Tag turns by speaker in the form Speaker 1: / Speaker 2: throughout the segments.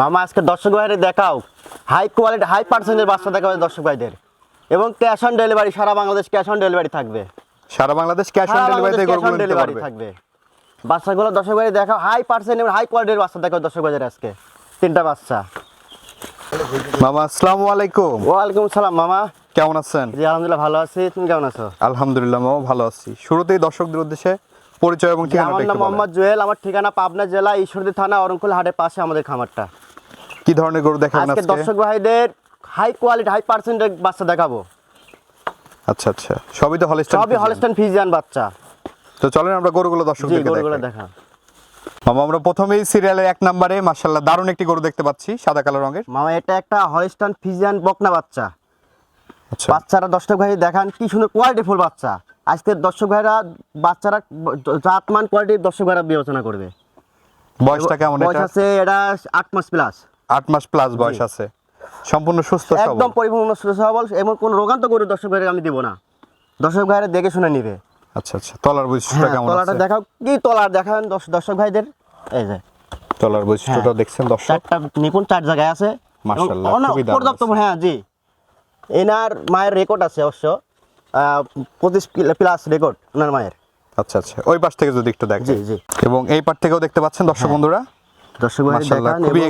Speaker 1: মামা আজকে দর্শক ভাইদের দেখাও। হাই কোয়ালিটি হাই পার্সেন্টের বাচ্চা দেখাও দর্শক ভাইদের। এবং ক্যাশ অন ডেলিভারি সারা বাংলাদেশ ক্যাশ অন ডেলিভারি থাকবে।
Speaker 2: সারা বাংলাদেশ ক্যাশ অন পারবে।
Speaker 1: থাকবে। বাচ্চাগুলো দর্শক ভাই দেখাও হাই পার্সেন্ট এবং হাই কোয়ালিটির বাচ্চা দেখাও দর্শক ভাইদের আজকে। তিনটা বাচ্চা।
Speaker 2: মামা আসসালামু আলাইকুম।
Speaker 1: ওয়ালাইকুম সালাম মামা।
Speaker 2: কেমন আছেন?
Speaker 1: জি আলহামদুলিল্লাহ ভালো আছি। তুমি কেমন আছো?
Speaker 2: আলহামদুলিল্লাহ মামা ভালো আছি। শুরুতেই দর্শকদের উদ্দেশ্যে পরিচয় এবং
Speaker 1: জি,
Speaker 2: ঠিকানাটা
Speaker 1: আমার নাম মোহাম্মদ জুয়েল। আমার ঠিকানা পাবনা জেলা ঈশ্বরদী থানা অরণকুল হাটের পাশে আমাদের খামারটা।
Speaker 2: কি ধরনের গরু দেখাবেন
Speaker 1: আজকে দর্শক ভাইদের হাই কোয়ালিটি হাই পার্সেন্টের বাচ্চা দেখাবো।
Speaker 2: আচ্ছা আচ্ছা। সবই তো হলিস্টাইন
Speaker 1: সবই হলস্টেন ফিজিয়ান বাচ্চা।
Speaker 2: তো চলেন আমরা গরুগুলো দর্শকদেরকে
Speaker 1: গরুগুলো দেখা
Speaker 2: মামা আমরা প্রথমেই সিরিয়ালের এক নম্বরে মাশাআল্লাহ দারুণ একটি গরু দেখতে পাচ্ছি সাদা কালো রঙের।
Speaker 1: মামা এটা একটা হলস্টান ফিজিয়ান বকনা বাচ্চা।
Speaker 2: আচ্ছা।
Speaker 1: বাচ্চারা দর্শক ভাই দেখান কি সুন্দর কোয়ালিটি ফুল বাচ্চা। আজকে দর্শক ভাইরা বাচ্চারা জাতমান কোয়ালিটির দর্শক ভাইরা বিবেচনা করবে।
Speaker 2: বয়সটা কেমন এটা?
Speaker 1: বয়স আছে এটা আট মাস প্লাস
Speaker 2: আট মাস প্লাস বয়স আছে। সম্পূর্ণ সুস্থ
Speaker 1: একদম পরিপূর্ণ সুস্থ সবল। এমন কোন রোগান্ত করে দর্শক ভাইরা আমি দিব না। দর্শক ভাইরা দেখে শুনে নিবে।
Speaker 2: আচ্ছা আচ্ছা। তলার বৈশিষ্ট্যটা
Speaker 1: হ্যাঁ
Speaker 2: কেমন
Speaker 1: তলাটা দেখাও। কি তলার দেখান দর্শক ভাইদের? এই যে।
Speaker 2: তলার বৈশিষ্ট্যটা
Speaker 1: হ্যাঁ।
Speaker 2: দেখছেন দর্শক?
Speaker 1: চারটা নিপুণ চার জায়গায় আছে।
Speaker 2: মাশাআল্লাহ, খুবই
Speaker 1: পর্যাপ্ত হ্যাঁ জি। এনার মায়ের রেকর্ড আছে অবশ্য। পঁচিশ প্লাস রেকর্ড ওনার মায়ের।
Speaker 2: আচ্ছা আচ্ছা। ওই পাশ থেকে যদি একটু দেখেন।
Speaker 1: জি জি।
Speaker 2: এবং এই পাশ থেকেও দেখতে পাচ্ছেন দর্শক বন্ধুরা।
Speaker 1: দর্শক ভাই
Speaker 2: মাশাআল্লাহ,
Speaker 1: দেখান
Speaker 2: খুবই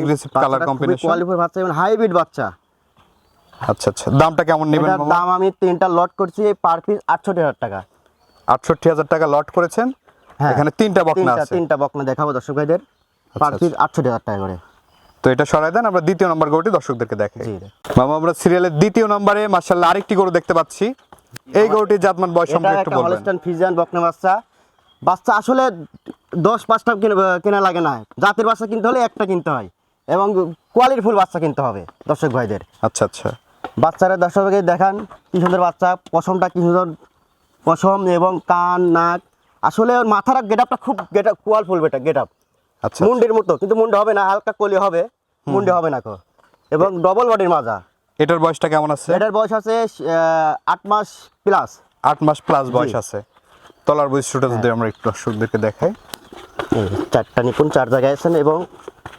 Speaker 2: colour
Speaker 1: খুবই
Speaker 2: combination।
Speaker 1: কোয়ালিফাই বাচ্চা এবং হাইব্রিড বাচ্চা।
Speaker 2: আচ্ছা আচ্ছা। দামটা কেমন নেবেন
Speaker 1: এটার দাম আমি তিনটা লট করছি পার পিস আটষট্টি হাজার টাকা।
Speaker 2: আটষট্টি হাজার টাকা লট করেছেন?
Speaker 1: হ্যাঁ।
Speaker 2: এখানে তিনটা বকনা আছে।
Speaker 1: তিনটা বকনা দেখাবো দর্শক ভাইদের। পার পিস আটষট্টি হাজার টাকা করে।
Speaker 2: তো এটা সরাই দেন আমরা দ্বিতীয় নম্বর গরুটি দর্শকদেরকে দেখাই। মামা আমরা সিরিয়ালের দ্বিতীয় নম্বরে মার্শাল্লাহ আরেকটি গরু দেখতে পাচ্ছি। এই গরুটির জাতমান বয়স সম্পর্কে একটু বলবেন।
Speaker 1: হলস্টাইন ফিজিয়ান বকনা বাচ্চা। বাচ্চা আসলে দশ পাঁচটা কেনা- কেনা লাগে না। জাতের বাচ্চা কিনতে হলে একটা কিনতে হয় এবং কোয়ালিটি ফুল বাচ্চা কিনতে হবে দর্শক ভাইদের।
Speaker 2: আচ্ছা আচ্ছা।
Speaker 1: বাচ্চারা দর্শককে দেখান কি সুন্দর বাচ্চা পশমটা কি সুন্দর পশম এবং কান নাক। আসলে ওর মাথার গেট আপটা খুব গেট আপ কোয়াল ফুল বেটা গেট আপ
Speaker 2: আচ্ছা।
Speaker 1: মুন্ডির মতো কিন্তু মুন্ডে হবে না হালকা কলি হবে মুন্ডে হবে না কো। এবং ডবল বডির মাজা।
Speaker 2: এটার বয়সটা কেমন আছে?
Speaker 1: এটার বয়স আছে আট মাস প্লাস
Speaker 2: আট মাস প্লাস বয়স আছে। তলার বৈশিষ্ট্যটা যদি আমরা একটু দর্শকদেরকে দেখাই।
Speaker 1: চারটা নিপুণ চার জায়গায় আছেন এবং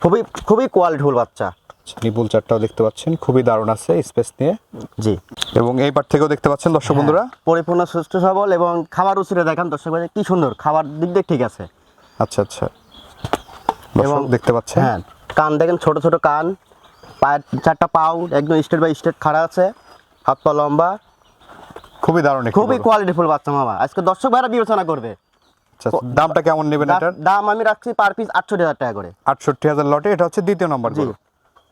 Speaker 1: খুবই খুবই কোয়ালিটি ফুল বাচ্চা।
Speaker 2: আচ্ছা, নিপুল চারটাও দেখতে পাচ্ছেন খুবই দারুণ আছে স্পেস নিয়ে।
Speaker 1: জি।
Speaker 2: এবং এই পার থেকেও দেখতে পাচ্ছেন দর্শক বন্ধুরা।
Speaker 1: পরিপূর্ণ সুস্থ সবল এবং খাবার রুচিরে দেখান দর্শক ভাই কি সুন্দর। খাবার দিক দিয়ে ঠিক আছে।
Speaker 2: আচ্ছা আচ্ছা। এবং দেখতে পাচ্ছেন।
Speaker 1: হ্যাঁ কান দেখেন ছোট ছোট কান। পায়ের চারটা পাউ একদম স্টেট বাই স্টেট খাড়া আছে। হাত পা লম্বা।
Speaker 2: খুবই দারুণ
Speaker 1: খুবই
Speaker 2: গরু।
Speaker 1: কোয়ালিটি বাচ্চা মামা। আজকে দর্শক ভাইরা বিবেচনা করবে।
Speaker 2: আচ্ছা আচ্ছা, দামটা কেমন নেবেন এটার?
Speaker 1: দাম আমি রাখছি পার পিস আটষট্টি হাজার টাকা করে।
Speaker 2: আটষট্টি হাজার লটে এটা হচ্ছে দ্বিতীয় নম্বর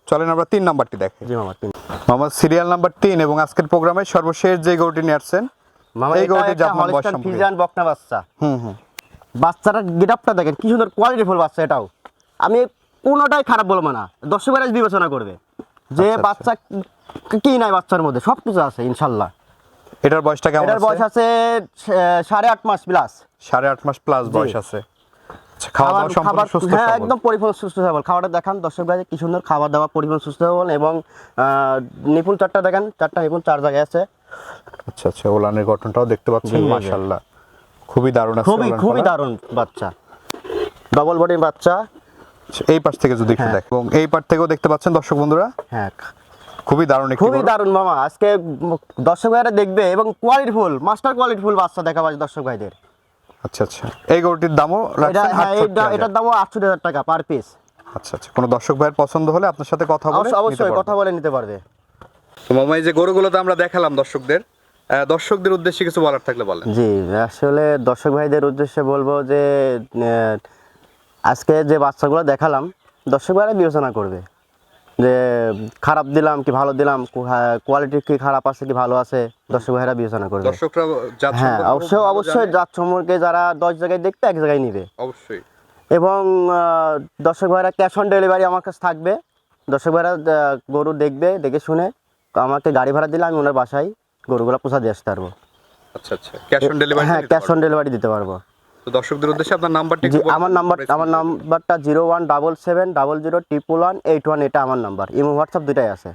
Speaker 2: চলেন আমরা তিন নাম্বারটি দেখাই
Speaker 1: জি মামা তিন।
Speaker 2: মামা সিরিয়াল নাম্বার তিন এবং আজকের প্রোগ্রামে সর্বশেষ যে গরুটি নিয়ে আসছেন
Speaker 1: মামা
Speaker 2: এই
Speaker 1: একটা
Speaker 2: জাতমান বয়স
Speaker 1: হলস্টাইন বকনা বাচ্চা।
Speaker 2: হুম হুম।
Speaker 1: বাচ্চাটা গেটআপটা দেখেন কি সুন্দর কোয়ালিটি ফুল বাচ্চা এটাও। আমি কোনোটাই খারাপ বলব না। দর্শক ভাইরা বিবেচনা করবে। যে
Speaker 2: আচ্ছা,
Speaker 1: বাচ্চা কি- কি নাই বাচ্চার মধ্যে সব কিছু আছে ইনশাল্লাহ।
Speaker 2: এটার বয়সটা কেমন
Speaker 1: এটার বয়স
Speaker 2: আছে
Speaker 1: সাড়ে আট মাস প্লাস
Speaker 2: সাড়ে আট মাস প্লাস বয়স আছে। আচ্ছা,
Speaker 1: খাবার হ্যাঁ একদম পরিপূর্ণ সুস্থ সবল। খাবারটা দেখান দর্শক ভাই কি সুন্দর খাবার দাবার পরিপূর্ণ সুস্থ সবল এবং আহ, চারটা দেখেন। চারটা নিপুণ চার জায়গায় আছে।
Speaker 2: আচ্ছা আচ্ছা ওলানের গঠনটাও দেখতে পাচ্ছেন। মাশাআল্লাহ। খুবই দারুণ আছে
Speaker 1: খুবই খুবই। দারুণ বাচ্চা। ডবল বডির বাচ্চা।
Speaker 2: আচ্ছা, এই পাশ থেকে যদি একটু
Speaker 1: হ্যাঁ।
Speaker 2: দেখ। এবং এই পাশ থেকেও দেখতে পাচ্ছেন দর্শক বন্ধুরা?
Speaker 1: হ্যাঁ
Speaker 2: খুবই দারুণ
Speaker 1: খুবই। দারুণ মামা। আজকে দর্শক ভাইরা দেখবে এবং quality full master quality full বাচ্চা দেখাবো আজ দর্শক ভাইদের।
Speaker 2: আচ্ছা আচ্ছা। এই গরুটির দামও
Speaker 1: এটা হ্যাঁ
Speaker 2: 68
Speaker 1: এটা- এটার দামও আটষট্টি হাজার টাকা পার পিস
Speaker 2: আচ্ছা আচ্ছা। কোনো দর্শক ভাইয়ের পছন্দ হলে আপনার সাথে কথা বলে
Speaker 1: অবশ্যই। কথা বলে নিতে পারবে।
Speaker 2: তো মামা এই যে গরুগুলো তো আমরা দেখালাম দর্শকদের আহ, দর্শকদের উদ্দেশ্যে কিছু বলার থাকলে বলেন।
Speaker 1: জি আসলে দর্শক ভাইদের উদ্দেশ্যে বলব যে আহ, আজকে যে বাচ্চাগুলো দেখালাম দর্শক ভাইরা বিবেচনা করবে। যে খারাপ দিলাম কি ভালো দিলাম কোয়ালিটি কি খারাপ আছে কি ভালো আছে দর্শক ভাইরা বিবেচনা করবে।
Speaker 2: দর্শকরা
Speaker 1: হ্যাঁ অবশ্যই অবশ্যই। জাত সম্পর্কে যারা দশ জায়গায় দেখবে এক জায়গায় নিবে।
Speaker 2: অবশ্যই।
Speaker 1: এবং দর্শক ভাইরা ক্যাশ অন ডেলিভারি আমার কাছে থাকবে। দর্শক ভাইরা গরু দেখবে দেখে শুনে আমাকে গাড়ি ভাড়া দিলে আমি ওনার বাসায় গরুগুলো পোষা দিয়ে আসতে পারব।
Speaker 2: আচ্ছা আচ্ছা। ক্যাশ অন ডেলিভারি
Speaker 1: হ্যাঁ ক্যাশ অন ডেলিভারি দিতে পারব।
Speaker 2: তো দর্শকদের উদ্দেশ্যে আপনার নাম্বারটি
Speaker 1: আমার নাম্বার আমার নাম্বারটা zero one double seven double zero triple one eight one এটা আমার নাম্বার। ইমো হোয়াটসঅ্যাপ দুটাই আছে।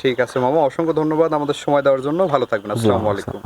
Speaker 2: ঠিক আছে মামা অসংখ্য ধন্যবাদ আমাদের সময় দেওয়ার জন্য। ভালো থাকবেন আসসালামু আলাইকুম।